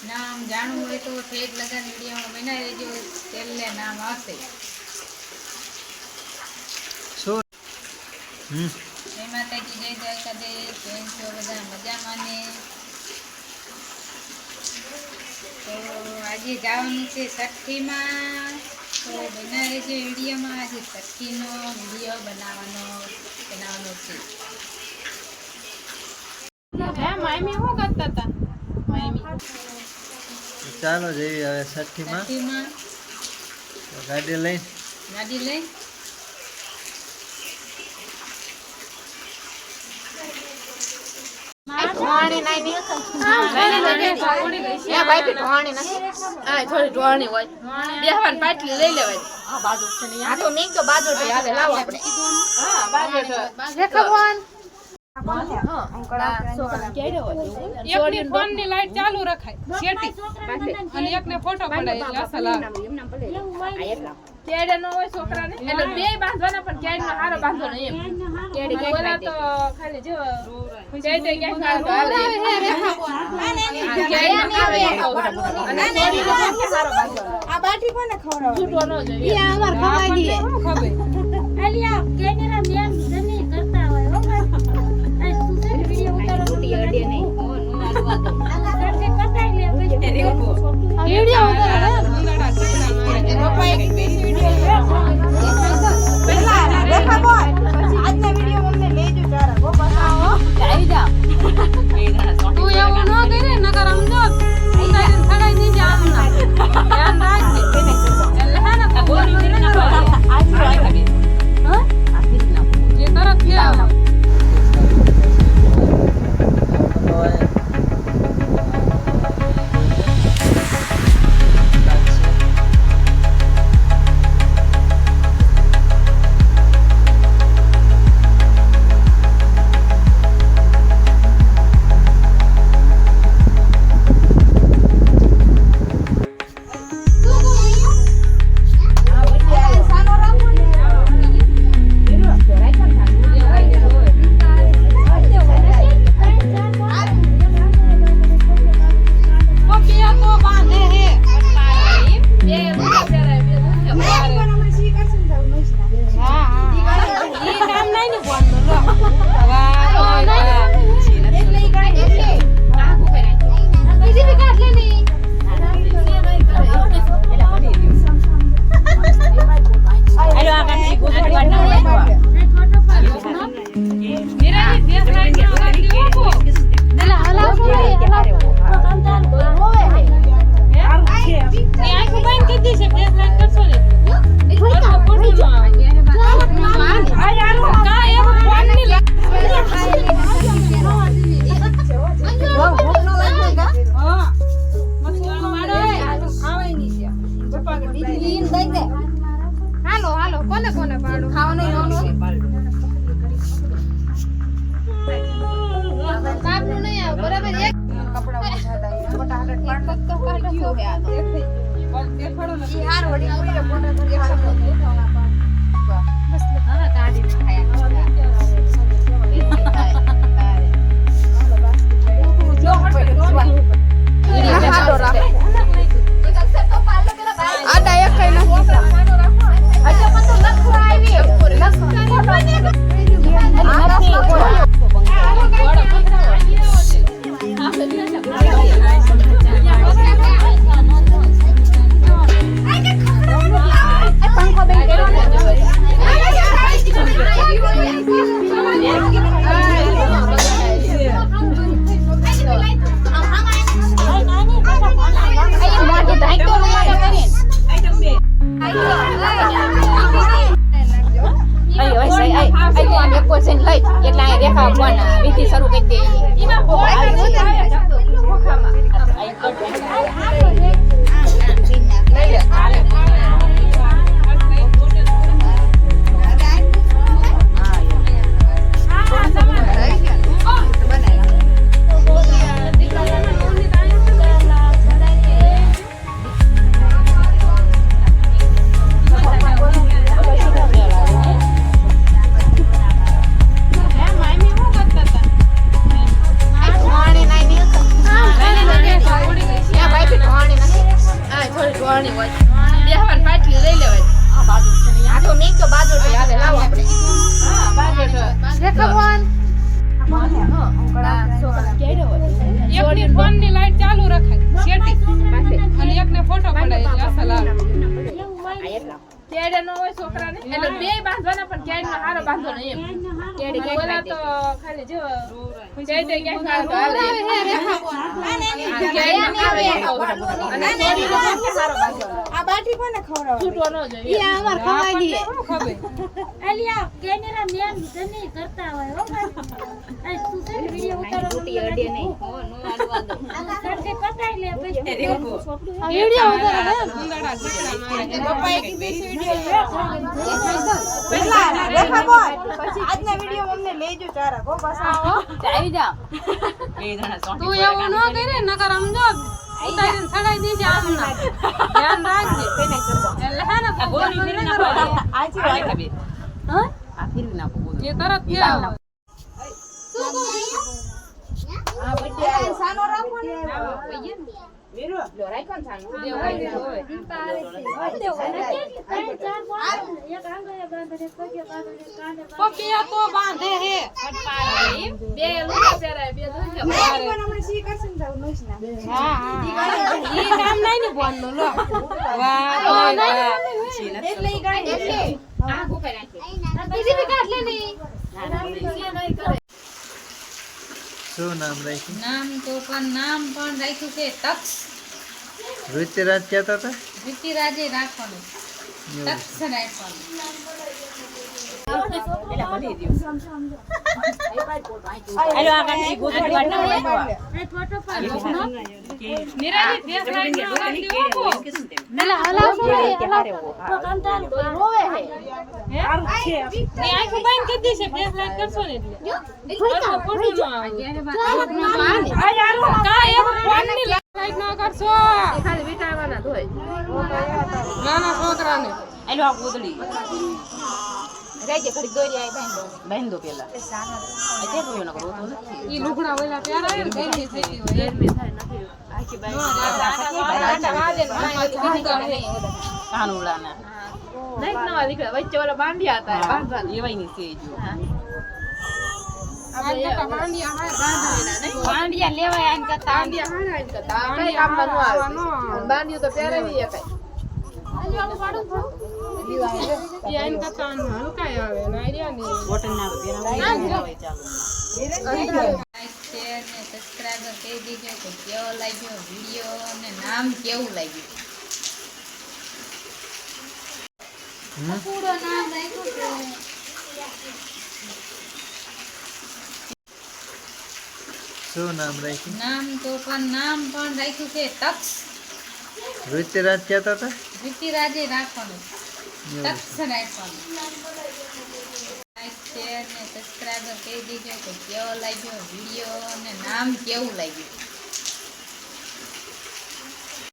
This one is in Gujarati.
નામ જાણવું હોય તો ઠેઠ લગન વિડીયોમાં બનાવી દેજો. છેલ્લે નામ આવશે. શું? હમ. જય માતાજી જય દ્વારકાધીશ કેમ છો? બધા મજામાં ને? તો આજે જવાનું છે સઠ્ઠીમાં તો બનાવે છે વિડીયોમાં. આજે સઠ્ઠીનો વીડિયો બનાવવાનો બનાવવાનો છે. ચાલો જઈએ હવે છઠ્ઠીમાં ગાડી લઈને ગાડી લઈ. થોડી ઢોળણી હોય. બેહવાની પાટલી લઈ લેવાય. આ તો મેં તો બાજુ હાલે લાવો આપણે. હા બાજુ એકની ફોનની લાઈટ ચાલુ રખાય શેટી અને એકને ફોટો પડાય એટલે અસલ કેડે નો હોય છોકરાને એટલે બે બાંધવાના પણ કેડ નો હારો બાંધવો નહીં એમ કેડે બોલા તો ખાલી જો કેડે કે હારો હાલે કેડ નો હારો અને કેડી નો હારો બાંધવાનો આ બાટી કોને ખવડાવવા છૂટો ન જોઈએ ઈ અમાર ખવાઈ ગઈ શું ખબર અલિયા લે અથવા ખોટું ન આવે. કાંઈ એવું ફોનની લા- હા. મસ્તીનો માળો હે. ખાવાય તો ત્યાં. હાલો હાલો કોને કોને પાડો કાપનું નહીં આવે, બરાબર એક દેખાડો ને. बसलं. શરૂ કરી દે દેખાવન એકની ફોનની લાઈટ ચાલુ રખાય શેટી અને એકને ફોટો પડાય એટલે અસલ આવે કેડે નો હોય છોકરાને એટલે બે બાંધવાના પણ કેડમાં હારો બાંધવાનો એમ કેડે ઓલા તો ખાલી જો કેડે કે હારો હાલે અને હારો કેડે હારો બાંધવાનો આ બાટી કોને ખવડાવવાની છૂટવો ન જોઈએ અમાર ખવાઈ દઈએ શું ખબર? અલિયા કેમેરા મેન જની કરતા હોય હો ભાઈ તું છે વિડિયો ઉતારો રૂટી અડે નહીં. હો નો આડવા દો. સરખે પતાઈ લે પછી. વિડિયો ઉતારો ઉંદરડા ઝીકડા મારે પપ્પા એક દિવસ પેલા રેખા બોલ. આજના વીડિયો અમને લેજો ચારા ગો બસ. આવી જાઓ. તું એવું ન કરે. નકર સમજો. ઉતારીને ચડાઈ દેજે આમના. ધ્યાન રાખજે. એટલે હે ને ભગવાન ફીરી ના પડે. આજે વાત. એ તરત ક્યાં આવે? સાનો રાખો ને. વીરો. રાખો ને સાનું. પપિયા તો બાંધે હે બે લુગડા પહેરાય બે ધોઈ પણ હમણાં સી કરશે ને તારું નોઈસ ના ઈ કામ નહીં ને બોલ લો વાહ વાહ વાહ એટલે ઈ ગાડી આ ગુફે રાખી શું નામ રાખ્યું? નામ તો પણ નામ પણ રાખ્યું છે તક્ષ. ઋતિરાજ કહેતા હતા? રાખવાનું. તક્ષ રાખવાનું. નિરાજી ફેસ લાઈટ આ રાખી ઓપો ની આંખો બંધ. દેશે ફેસ લાઈટ કરશો ને એટલે અથવા ફોટો ન આવે કા એવું ફોનની લાઈટ ન કરશો ખાલી વિટાવાના ધોઈ નાના છોકરાને ઈ લુગડા ઓલા પહેરાવે ને ગરમી થતી હોય ગરમી થાય નથી આટા વાદે ને વાંચી દીધી તો નહીં. નવા દીકરા વચ્ચે ઓલા બાંધ્યા હતા બાંધવાના. આ મોટા માંડિયા હાય બાંધવાના બાંધિયા લેવાય આને કરતા. બાંધિયા હારા આને કરતા. આ કઈ કામમાં ન આવે. અને બાંધ્યું તો પહેરાવી નામ તો પણ નામ પણ રાખ્યું છે તક્ષ. ઋતિરાજ કહેતા હતા? રુચિરાજે રાખવાનું. એવું. રાખવાનું લાઈક, શેર ને સબસ્ક્રાઈબર કહી દીજો કે કેવો લાગ્યો વીડિયો અને નામ કેવું લાગ્યું?